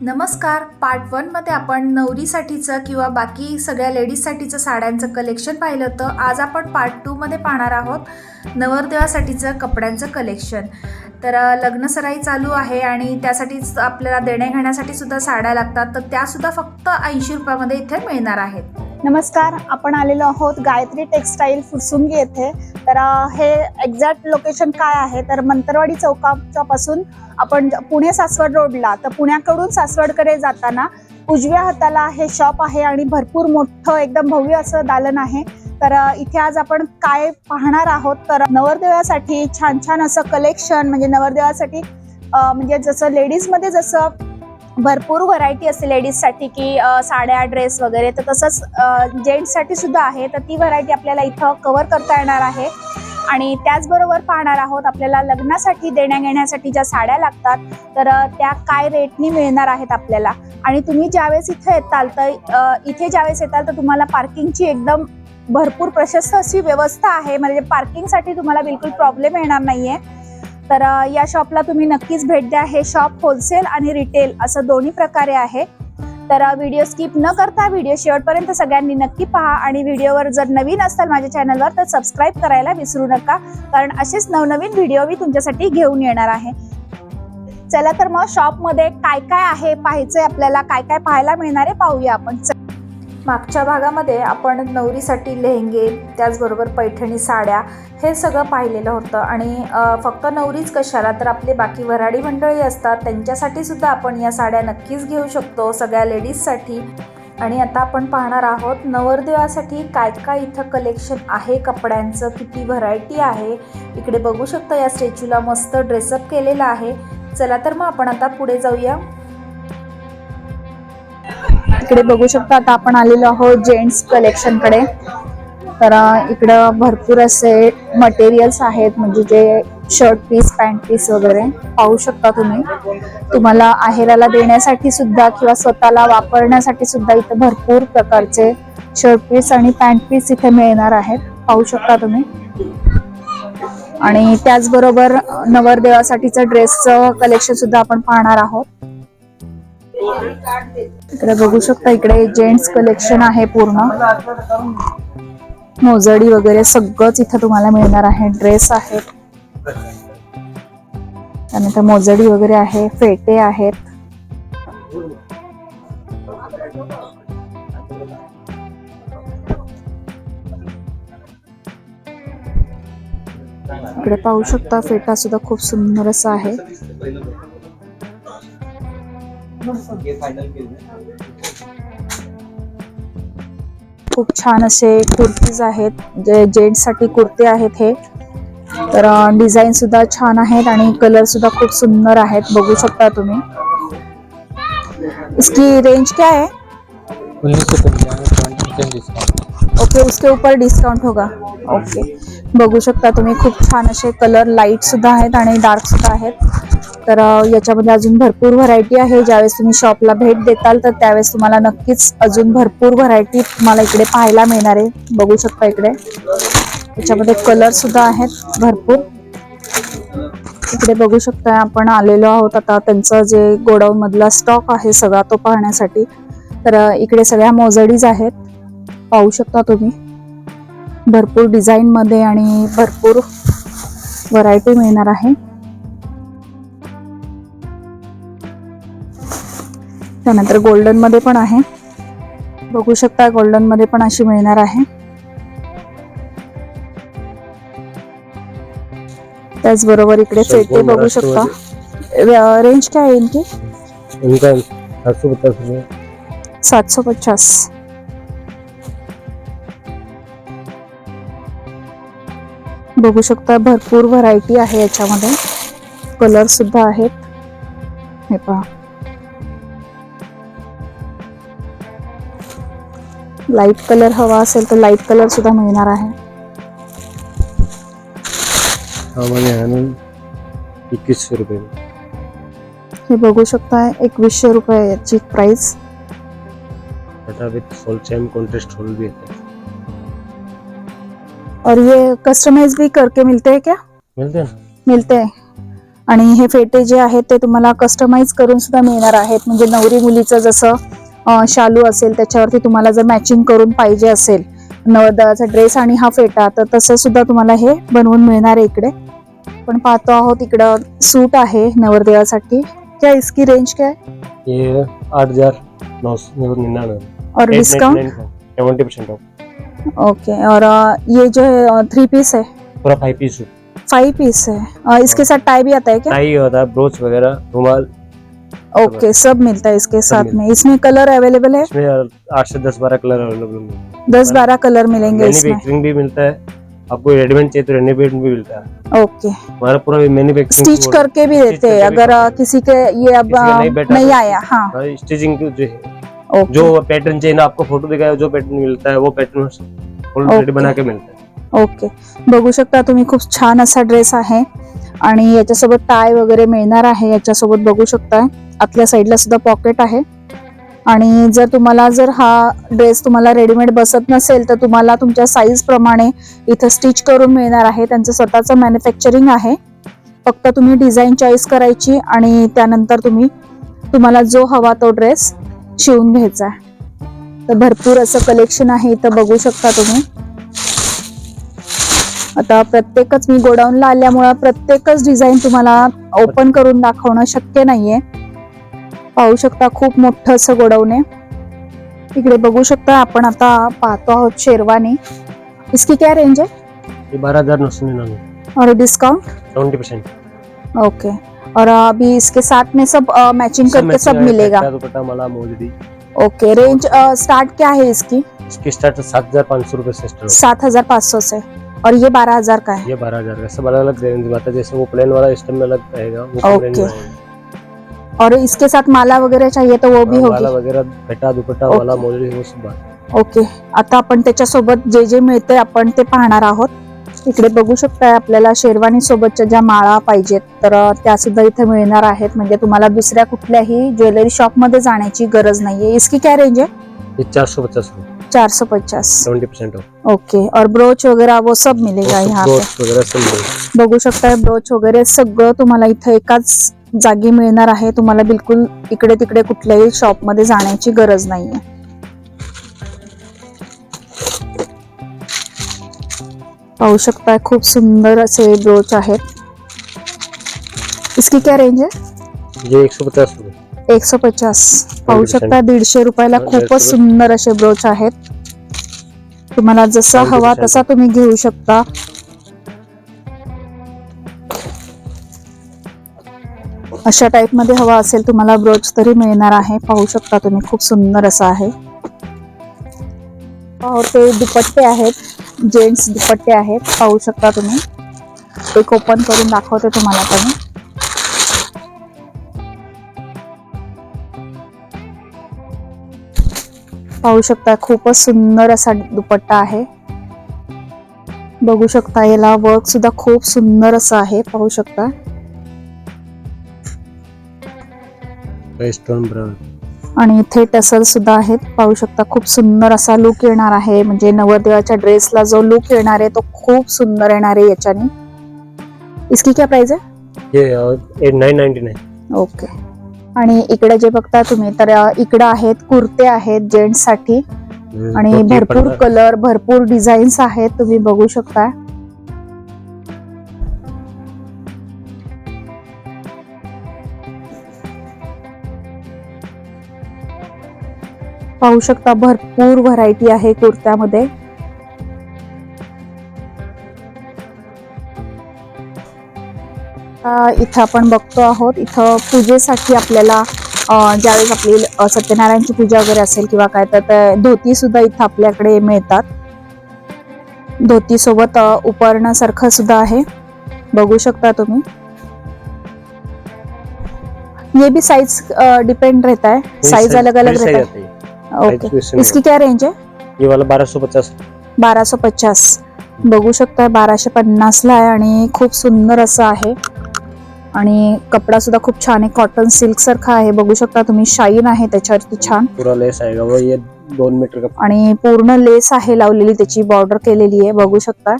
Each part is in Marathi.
नमस्कार. पार्ट वनमध्ये आपण नवरीसाठीचं किंवा बाकी सगळ्या लेडीजसाठीचं साड्यांचं कलेक्शन पाहिलं होतं. आज आपण पार्ट टूमध्ये पाहणार आहोत नवरदेवासाठीचं कपड्यांचं कलेक्शन तर लग्नसराई चालू आहे आणि त्यासाठीच आपल्याला देण्या घेण्यासाठी सुद्धा साड्या लागतात. तर त्यासुद्धा फक्त ऐंशी रुपयामध्ये इथे मिळणार आहेत. नमस्कार आपण आलेलो आहोत गायत्री टेक्सटाईल फुरसुंगी येथे. तर हे एक्झॅक्ट लोकेशन काय आहे? तर मंतरवाडी चौकाच्या पासून आपण पुणे सासवड रोडला तर पुण्याकडून सासवडकडे जाताना उजव्या हाताला हे शॉप आहे आणि भरपूर मोठं एकदम भव्य असं दालन आहे. तर इथे आज आपण काय पाहणार आहोत? तर नवरदेवासाठी छान छान असं कलेक्शन म्हणजे नवरदेवासाठी म्हणजे जसं लेडीजमध्ये जसं भरपूर व्हरायटी असते लेडीजसाठी की साड्या ड्रेस वगैरे. तर तसंच जेंट्ससाठी सुद्धा आहे. तर ती व्हरायटी आपल्याला इथं कवर करता येणार आहे. आणि त्याचबरोबर पाहणार आहोत आपल्याला लग्नासाठी देण्या घेण्यासाठी ज्या साड्या लागतात तर त्या काय रेटनी मिळणार आहेत आपल्याला? आणि तुम्ही ज्यावेळेस इथं येताल तर इथे ज्यावेळेस येताल तर तुम्हाला पार्किंगची एकदम भरपूर प्रशस्त अशी व्यवस्था आहे. म्हणजे पार्किंगसाठी तुम्हाला बिलकुल प्रॉब्लेम येणार नाही आहे तर या शॉपला तुम्ही नक्कीच भेट द्या. हे शॉप होलसेल आणि रिटेल असं दोन्ही प्रकारे आहे. तर व्हिडिओ स्किप न करता व्हिडिओ शेवटपर्यंत सगळ्यांनी नक्की पहा आणि व्हिडिओवर जर नवीन असाल माझ्या चॅनलवर तर सबस्क्राईब करायला विसरू नका. कारण असेच नवनवीन व्हिडिओ मी तुमच्यासाठी घेऊन येणार आहे. चला तर मग शॉपमध्ये काय काय आहे पाहायचंय आपल्याला काय काय पाहायला मिळणार आहे पाहूया आपण. मागच्या भागामध्ये आपण नवरीसाठी लेहंगे त्याचबरोबर पैठणी साड्या हे सगळं पाहिलेलं होतं. आणि फक्त नवरीच कशाला तर आपले बाकी वऱ्हाडी मंडळी असतात त्यांच्यासाठी सुद्धा आपण या साड्या नक्कीच घेऊ शकतो सगळ्या लेडीजसाठी. आणि आता आपण पाहणार आहोत नवरदेवासाठी काय काय इथं कलेक्शन आहे कपड्यांचं किती व्हरायटी आहे. इकडे बघू शकता या स्टॅच्यूला मस्त ड्रेसअप केलेला आहे. चला तर मग आपण आता पुढे जाऊया. इकडे बघू शकता आता आपण आलेलो आहोत जेंट्स कलेक्शनकडे. तर इकडं भरपूर असे मटेरियल्स आहेत म्हणजे जे शर्ट पीस पॅन्ट पीस वगैरे पाहू शकता तुम्ही. तुम्हाला आहेराला देण्यासाठी सुद्धा किंवा स्वतःला वापरण्यासाठी सुद्धा इथं भरपूर प्रकारचे शर्ट पीस आणि पॅन्ट पीस इथे मिळणार आहेत. पाहू शकता तुम्ही. आणि त्याचबरोबर नवरदेवासाठीचं ड्रेसचं कलेक्शन सुद्धा आपण पाहणार आहोत. इकडे बघू शकता इकडे जेंट्स कलेक्शन आहे पूर्ण. मोजडी वगैरे सगळंच इथं तुम्हाला मिळणार आहे. ड्रेस आहेत. त्यानंतर मोजडी वगैरे आहे फेटे आहेत. इकडे पाहू शकता फेटा सुद्धा खूप सुंदर असा आहे. खूप छान असे कुर्तीज आहेत. जे जेंट्ससाठी कुर्ते आहेत हे. तर डिझाईन सुद्धा छान आहेत आणि कलर सुद्धा खूप सुंदर आहेत. बघू शकता तुम्ही. इसकी रेंज क्या है? ओके उसके ऊपर डिस्काउंट होगा. ओके बघू शकता तुम्ही खूप छान असे कलर लाइट सुद्धा आहेत आणि डार्क सुद्धा आहेत. तर याच्यामध्ये अजून भरपूर व्हरायटी आहे. ज्यावेळेस तुम्ही शॉपला भेट देताल तर त्यावेळेस तुम्हाला नक्कीच अजून भरपूर व्हरायटी तुम्हाला इकडे पाहायला मिळणार आहे. बघू शकता इकडे. याच्यामध्ये कलर सुद्धा आहेत भरपूर. इकडे बघू शकता आपण आलेलो आहोत. आता त्यांचं जे गोडाऊन मधला स्टॉक आहे सगळा तो पाहण्यासाठी. तर इकडे सगळ्या मोजडीज आहेत. पाहू शकता तुम्ही. भरपूर डिझाईन मध्ये आणि भरपूर व्हरायटी मिळणार आहे. त्यानंतर गोल्डनमध्ये पण आहे. बघू शकता गोल्डनमध्ये पण अशी मिळणार आहे. त्याचबरोबर इकडे फेटे बघू शकता. रेंज काय आहे इनकी? सातशे पचास बघू शकता भरपूर व्हरायटी आहे याच्यामध्ये. कलर सुद्धा आहेत. हे पहा. लाइट कलर हवा असेल तर लाइट कलर सुद्धा मिळणार आहे. सौ रुपये. हे बघू शकता एकवीसशे रुपये याची प्राइस कॉन्ट्रास्ट होल भी है और ये कस्टमाइज भी करके मिलते हैं क्या? मिलते हैं मिलते हैं. आणि हे फेटे जे आहेत ते तुम्हाला कस्टमाइज करून सुद्धा मिळणार आहेत. म्हणजे नवरी मुलीचं जसं शालू असेल त्याच्यावरती तुम्हाला जर मॅचिंग करून पाहिजे असेल नवरदेवाचा ड्रेस आणि हा फेटा तर तसं सुद्धा तुम्हाला हे बनवून मिळणार आहे इकडे. पण पाहतो आहोत इकडं सूट आहे नवरदेवासाठी. क्या इसकी रेंज क्या है? ये आठ हजार नौ और discount seventy percent off okay और ये जो है थ्री पीस है? पूरा फाइव पीस फाइव पीस है। इसके साथ टाई भी आता है क्या? टाई होता है ब्रोच वगैरह रुमाल ओके सब मिलता है इसके साथ में। इसमें कलर अवेलेबल है? इसमें आठ से दस बारह कलर अवेलेबल हैं दस बारह कलर मिलेंगे इसमें। भी मिलता है। आपको रेडीमेड चाहिए तो रेडीमेड भी मिलता है। ओके। हमारा पूरा मैन्युफैक्चरिंग स्टिच करके भी देते हैं। अगर किसी के ये अब नहीं आया हाँ। स्टिचिंग जो जो पैटर्न चाहिए ना आपको फोटो दिखाया जो पैटर्न मिलता है वो पैटर्न ऑलरेडी. बना के मिलता है। ओके। बघू शकता तुम्ही खूप छान असा ड्रेस आहे. आणि याच्यासोबत टाय वगैरे मिळणार आहे याच्यासोबत बघू शकता आतल्या साईडला सुद्धा पॉकेट आहे. आणि जर तुम्हाला जर हा ड्रेस तुम्हाला रेडीमेड बसत नसेल तर तुम्हाला तुमच्या साईज प्रमाणे इथं स्टिच करून मिळणार आहे. त्यांचं स्वतःचं मॅन्युफॅक्चरिंग आहे. फक्त तुम्ही डिझाईन चॉईस करायची आणि त्यानंतर तुम्ही तुम्हाला जो हवा तो ड्रेस शिवून घ्यायचा आहे. तर भरपूर असं कलेक्शन आहे इथं बघू शकता तुम्ही. आता प्रत्येकच मी गोडाऊनला आल्यामुळं प्रत्येकच डिझाईन तुम्हाला ओपन करून दाखवणं शक्य नाहीये. पाहू शकता खूप मोठं असं आहे. इकडे बघू शकता आपण आता पाहतो आहोत शेरवानी. इसकी क्या रेंज है ये बारह हज़ार नौ सौ निन्यानवे और डिस्काउंट सेवेंटी परसेंट ओके और अभी इसके साथ में सब आ, मैचिंग करके सब मिलेगा? दुपट्टा मला मोजड़ी. ओके रेंज स्टार्ट क्या है इसकी? इसकी स्टार्ट सात हज़ार पाँच सौ रुपए से सात हज़ार पाँच सौ. से और ये बारह हज़ार का है? ये बारह हज़ार का. सब अलग अलग रेंज में आता है. जैसे वो प्लेन वाला इस टाइम में अलग रहेगा वो और इसके साथ माला वगैरह चाहिए तो वो भी हाँ, होगी। वगैरह फेटा दुपट्टा. वाला मोजड़ी वो सब आता ओके आता आपण त्याच्यासोबत जे जे मिळते आपण ते पाहणार आहोत. इकडे बघू शकताय आपल्याला शेरवानी सोबतच्या ज्या माळा पाहिजेत तर अ, त्या सुद्धा इथे मिळणार आहेत. म्हणजे तुम्हाला दुसऱ्या कुठल्याही ज्वेलरी शॉपमध्ये जाण्याची गरज नाहीये. इसकी क्या रेंज है है। ये चार सौ पचास रुपए चार सौ पचास. सेवेंटी परसेंट ऑफ ओके और ब्रोच वगैरह वो सब मिलेगा यहाँ पे. सब मिलेगा. बघू शकताय ब्रोच वगैरे सगळं तुम्हाला इथं एकाच जागी मिळणार आहे तुम्हाला बिलकुल इकडे तिकडे कुठल्याही शॉपमध्ये जाण्याची गरज नाहीये. पाहू शकताय खूप सुंदर असे ब्रोच आहेत. इसकी क्या रेंज है ये एक सौ पचास पाहू 20% शकता दीडशे रुपयाला खूपच सुंदर असे ब्रोच आहेत. तुम्हाला जसा 20% हवा तसा तुम्ही घेऊ शकता. अशा टाईपमध्ये हवा असेल तुम्हाला ब्रोच तरी मिळणार आहे. पाहू शकता तुम्ही खूप सुंदर असा आहे. पाहू ते दुपट्टे आहेत जेंट्स दुपट्टे आहेत. पाहू शकता तुम्ही. एक ओपन करून दाखवते तुम्हाला पण. पाहू शकता खूपच सुंदर असा दुपट्टा आहे. बघू शकता याला वर्क सुद्धा खूप सुंदर असं आहे. पाहू शकता. स्टोन ब्राउन आणि इथे टसल सुद्धा आहेत. पाहू शकता खूप सुंदर असा लुक येणार आहे. म्हणजे नवरदेवाच्या ड्रेसला जो लुक येणार आहे तो खूप सुंदर येणार आहे याच्याने. इसकी क्या प्राइस आहे? ये eight nine ninety nine okay आणि इकडे जे बघता तुम्ही तर इकडे आहेत कुर्ते आहेत जेंट्ससाठी. आणि भरपूर कलर भरपूर डिझाईन्स आहेत तुम्ही बघू शकता. पाहू शकता भरपूर व्हरायटी आहे कुर्त्यामध्ये. इथं आपण बघतो आहोत इथं पूजेसाठी आपल्याला ज्यावेळेस आपली सत्यनारायणची पूजा वगैरे असेल किंवा काय तर धोती सुद्धा इथं आपल्याकडे मिळतात. धोती सोबत अं, उपरण्यासारखं सुद्धा आहे. बघू शकता तुम्ही. ये भी साइज डिपेंड रहता है साइज अलग अलग रहता है ओके इसकी क्या रेंज है ये वाला बारह सौ पचास. बाराशे पचास. बघू शकता बाराशे पन्नासला आहे आणि खूप सुंदर असं आहे. आणि कपडा सुद्धा खूप छान आहे. कॉटन सिल्क सारखा आहे. बघू शकता तुम्ही शाईन आहे त्याच्यावरती छान. पूरा लेस वो ये दोन मीटर का आणि पूर्ण लेस आहे लावलेली त्याची बॉर्डर केलेली आहे. बघू शकता.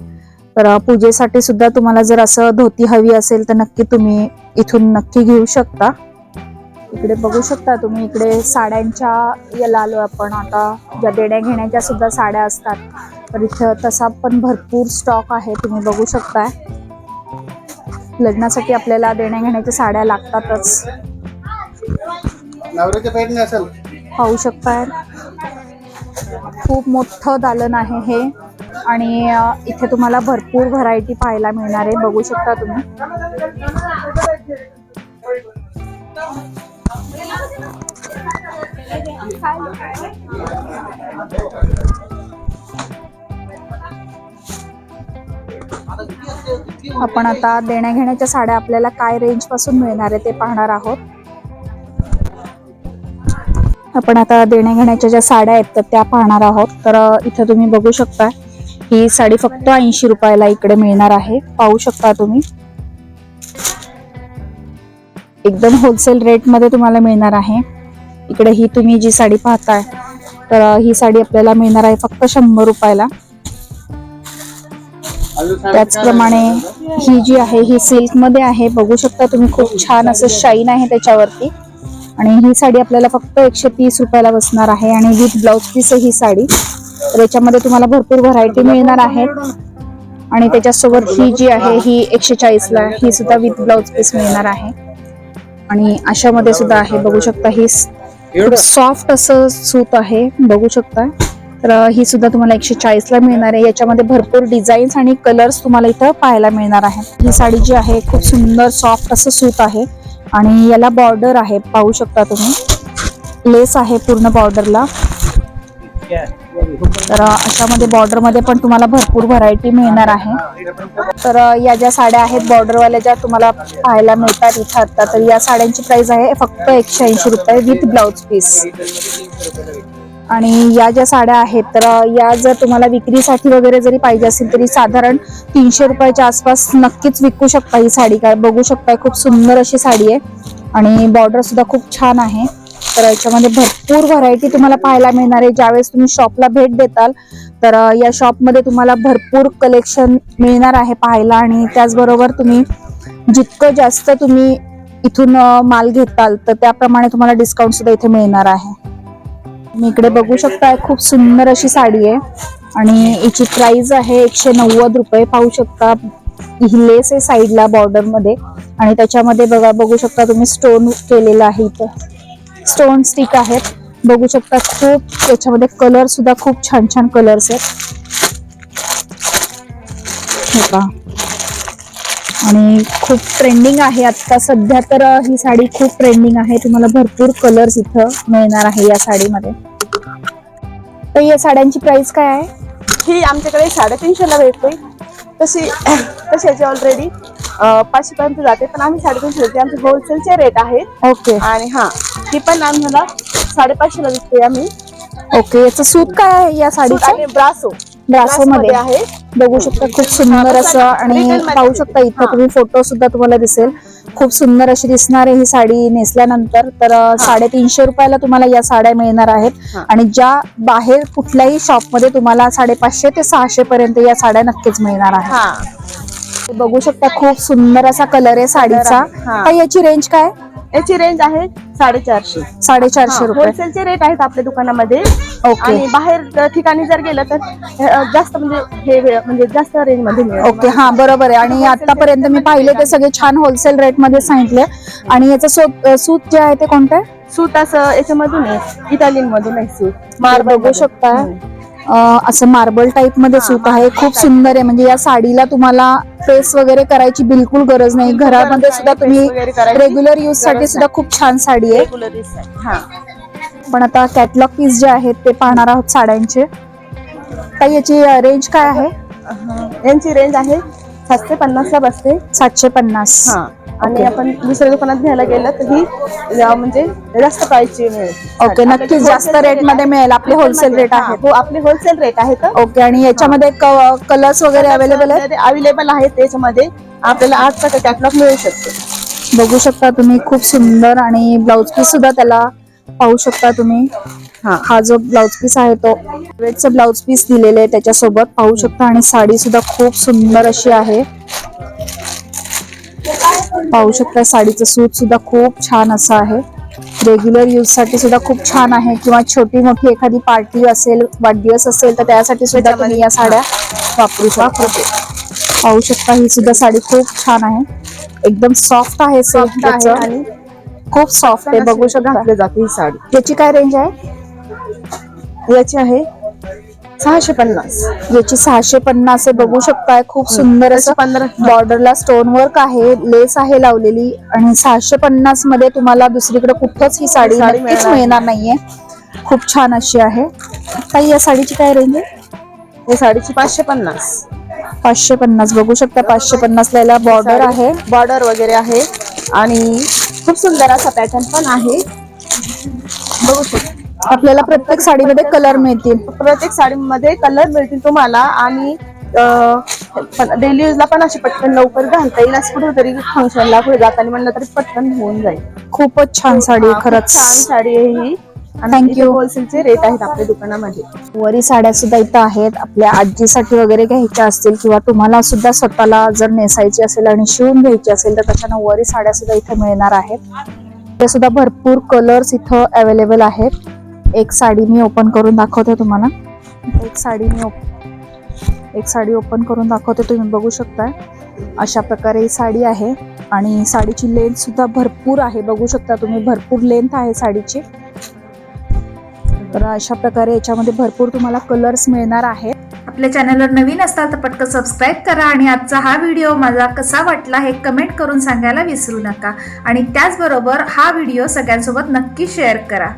तर पूजेसाठी सुद्धा तुम्हाला जर असं धोती हवी असेल तर नक्की तुम्ही इथून नक्की घेऊ शकता. इकडे बघू शकता तुम्ही इकडे साड्यांच्या याला आलो आपण आता ज्या देण्या घेण्याच्या सुद्धा साड्या असतात. तर इथं तसा पण भरपूर स्टॉक आहे तुम्ही बघू शकताय लग्नासाठी आपल्याला देण्या घेण्याच्या साड्या लागतातच. पाहू शकताय खूप मोठं दालन आहे हे. आणि इथे तुम्हाला भरपूर व्हरायटी पाहायला मिळणार आहे बघू शकता तुम्ही. आपण आता देण्याघेण्याच्या साड्या आपल्याला काय रेंजपासून मिळणार आहे ते पाहणार आहोत. आपण आता देण्या घेण्याच्या ज्या साड्या आहेत तर त्या पाहणार आहोत. तर इथे इथं तुम्ही बघू शकता ही साडी फक्त ऐंशी रुपयाला इकडे मिळणार आहे. पाहू शकता तुम्ही. एकदम होलसेल रेटमध्ये तुम्हाला मिळणार आहे. इकडे ही तुम्ही जी साडी पाहताय तर ही साडी आपल्याला मिळणार आहे फक्त शंभर रुपयाला. त्याचप्रमाणे ही जी आहे ही सिल्कमध्ये आहे. बघू शकता तुम्ही खूप छान असं शाईन आहे त्याच्यावरती. आणि ही साडी आपल्याला फक्त एकशे तीस रुपयाला बसणार आहे. आणि विथ ब्लाउज पीस ही साडी. तर याच्यामध्ये तुम्हाला भरपूर व्हरायटी मिळणार आहे. आणि त्याच्यासोबत ही जी आहे ही एकशे चाळीसला ही सुद्धा विथ ब्लाउज पीस मिळणार आहे. आणि अशामध्ये सुद्धा आहे बघू शकता ही सॉफ्ट असं सूत आहे बघू शकता. तर ही सुद्धा तुम्हाला एकशे चाळीसला मिळणार आहे. याच्यामध्ये भरपूर डिझाईन्स आणि कलर्स तुम्हाला इथं पाहायला मिळणार आहे. ही साडी जी आहे खूप सुंदर सॉफ्ट असं सूत आहे. आणि याला बॉर्डर आहे पाहू शकता तुम्ही. लेस आहे पूर्ण बॉर्डरला तर अशामध्ये बॉर्डरमध्ये पण तुम्हाला भरपूर व्हरायटी मिळणार आहे. तर या ज्या साड्या आहेत बॉर्डरवाल्या ज्या तुम्हाला पाहायला मिळतात इथं आता तर या साड्यांची प्राइस आहे फक्त एकशे ऐंशी रुपये विथ ब्लाउज पीस आणि या ज्या साड्या आहेत तर या जर तुम्हाला विक्रीसाठी वगैरे जरी पाहिजे असेल तरी साधारण तीनशे रुपयाच्या आसपास नक्कीच विकू शकता ही साडी. काय बघू शकताय खूप सुंदर अशी साडी आहे. आणि बॉर्डर सुद्धा खूप छान आहे. तर याच्यामध्ये भरपूर व्हरायटी तुम्हाला पाहायला मिळणार आहे. ज्यावेळेस तुम्ही शॉपला भेट देताल तर या शॉपमध्ये तुम्हाला भरपूर कलेक्शन मिळणार आहे पाहायला आणि त्याचबरोबर तुम्ही जितकं जास्त तुम्ही इथून माल घेताल तर त्याप्रमाणे तुम्हाला डिस्काउंट सुद्धा इथे मिळणार आहे. तुम्ही इकडे बघू शकता खूप सुंदर अशी साडी आहे. आणि याची प्राइस आहे एकशे नव्वद रुपये. पाहू शकता ही लेस आहे साईडला बॉर्डरमध्ये. आणि त्याच्यामध्ये बघा बघू शकता तुम्ही स्टोन केलेलं आहे इथं. स्टोन स्टिक आहेत. बघू शकता खूप याच्यामध्ये कलर सुद्धा खूप छान छान कलर्स आहेत. आणि खूप ट्रेंडिंग आहे आता. सध्या तर ही साडी खूप ट्रेंडिंग आहे. तुम्हाला भरपूर कलर्स इथं मिळणार आहे या साडीमध्ये. तर या साड्यांची प्राइस काय आहे? ही आमच्याकडे साडेतीनशेला भेटते. तशी तशी याची ऑलरेडी पाचशे पर्यंत जाते पण आम्ही साडेतीनशे देते आमचे होलसेलचे रेट आहेत. ओके. आणि हा ही पण आम्हाला साडेपाचशेला विकते आम्ही. ओके याचं सूत काय आहे या सूट साडीचं? आणि ब्रासो ब्रासो मध्ये. आहे. बघू शकता खूप सुंदर असं आणि पाहू शकता इथं. तुम्ही फोटो सुद्धा तुम्हाला दिसेल. खूप सुंदर अशी दिसणार आहे ही साडी नेसल्यानंतर. तर अ, साडेतीनशे रुपयाला तुम्हाला या साड्या मिळणार आहेत. हा. आणि ज्या बाहेर कुठल्याही शॉपमध्ये तुम्हाला साडेपाचशे ते सहाशे पर्यंत या साड्या नक्कीच मिळणार आहेत. हा. बघू शकता खूप सुंदर असा कलर आहे साडीचा. हा. तर याची रेंज काय? याची रेंज आहे साडेचारशे. साडेचारशे रुपये. होलसेलचे रेट आहेत आपल्या दुकानामध्ये. ओके आणि बाहेर ठिकाणी जर गेलं तर अ, जास्त म्हणजे हे वे- म्हणजे जास्त रेंजमध्ये मिळेल. ओके हा बरोबर आहे. आणि आतापर्यंत मी पाहिले ते सगळे छान होलसेल रेटमध्ये सांगितले. आणि याचं सूत सूत जे आहे ते कोणतं आहे? सूत असं याच्यामधून आहे इटालियन मधून आहे सूत. मार्बल बघू शकता. असं मार्बल टाईपमध्ये सूत आहे. खूप सुंदर आहे. म्हणजे या साडीला तुम्हाला प्रेस वगैरे करायची बिलकुल गरज नाही. घरामध्ये सुद्धा तुम्ही रेग्युलर युजसाठी सुद्धा खूप छान साडी आहे. हा. पण आता कॅटलॉग पीस जे आहेत ते पाहणार आहोत साड्यांचे. तर याची रेंज काय आहे. यांची रेंज आहे सातशे पन्नास ला बसते. सातशे पन्नास. आणि आपण दुसऱ्या दुकानात घ्यायला गेलं तर ही म्हणजे जास्त प्राइसची मिळेल. ओके नक्कीच जास्त रेटमध्ये मिळेल. आपले होलसेल रेट आहेत. हो आपले होलसेल रेट आहेत. ओके आणि याच्यामध्ये कलर्स वगैरे अवेलेबल आहेत? अवेलेबल आहेत. त्याच्यामध्ये आपल्याला टक्के कॅटलॉग मिळू शकतो. बघू शकता तुम्ही खूप सुंदर आणि ब्लाउज पीस सुद्धा त्याला पाहू शकता तुम्ही. हा. हा जो ब्लाउज पीस आहे तो वेटचं ब्लाउज पीस दिलेले आहे त्याच्यासोबत पाहू शकता. आणि साडी सुद्धा खूप सुंदर अशी आहे. पाहू शकता साडीचं सूत सुद्धा खूप छान असं आहे. रेग्युलर यूजसाठी सुद्धा खूप छान आहे. किंवा छोटी मोठी एखादी पार्टी असेल वाढदिवस असेल तर त्यासाठी सुद्धा तुम्ही या साड्या वापरू शकता. पाहू शकता ही सुद्धा साडी खूप छान आहे. एकदम सॉफ्ट आहे Soft आहे त्याचं. आणि खूप सॉफ्ट आहे बघू शकता. जाते ही साडी. याची काय रेंज आहे? याची आहे सहाशे पन्नास. याची सहाशे पन्नास आहे बघू शकताय खूप सुंदर असं पंधरा बॉर्डरला स्टोन वर्क आहे लेस आहे लावलेली आणि सहाशे पन्नासमध्ये तुम्हाला दुसरीकडे कुठंच ही साडी साडी नक्कीच मिळणार मिळणार नाहीये. खूप छान अशी आहे. ताई या साडीची काय रेंज आहे? या साडीची पाचशे पन्नास. पाचशे पन्नास बघू शकता पाचशे पन्नास ला बॉर्डर आहे. बॉर्डर वगैरे आहे. आणि खूप सुंदर असा पॅटर्न पण आहे. बघू शकता. आपल्याला प्रत्येक साडीमध्ये कलर मिळतील. प्रत्येक साडीमध्ये कलर मिळतील तुम्हाला आणि डेली यूजला पण अशी पटकन लवकर घालता येईल असं कुठे तरी फंक्शनला कुठे जाताना म्हणलं तरी पटकन होऊन जाईल. खूपच छान साडी खरंच. छान साडी आहे ही. you. होलसेलचे रेट आहेत आपल्या दुकानामध्ये. वरी साड्या सुद्धा इथं आहेत. आपल्या आजीसाठी वगैरे घ्यायच्या असतील किंवा तुम्हाला सुद्धा स्वतःला जर नेसायची असेल आणि शिवून घ्यायची असेल तर तशा नऊवारी साड्या सुद्धा इथे मिळणार आहेत. ते सुद्धा भरपूर कलर्स इथं अवेलेबल आहेत. एक साडी मी ओपन करून दाखवते तुम्हाला. एक साडी मी ओप एक साडी ओपन करून दाखवते तुम्ही बघू शकता अशा प्रकारे ही साडी आहे आणि साडीची लेंथ सुद्धा भरपूर आहे. बघू शकता तुम्ही भरपूर लेंथ आहे साडीची. तर अशा प्रकारे याच्यामध्ये भरपूर तुम्हाला कलर्स मिळणार आहेत. आपल्या चॅनलवर नवीन असताल तर पटकन सबस्क्राईब करा आणि आजचा हा व्हिडिओ मला कसा वाटला हे कमेंट करून सांगायला विसरू नका. आणि त्याचबरोबर हा व्हिडिओ सगळ्यांसोबत नक्की शेअर करा.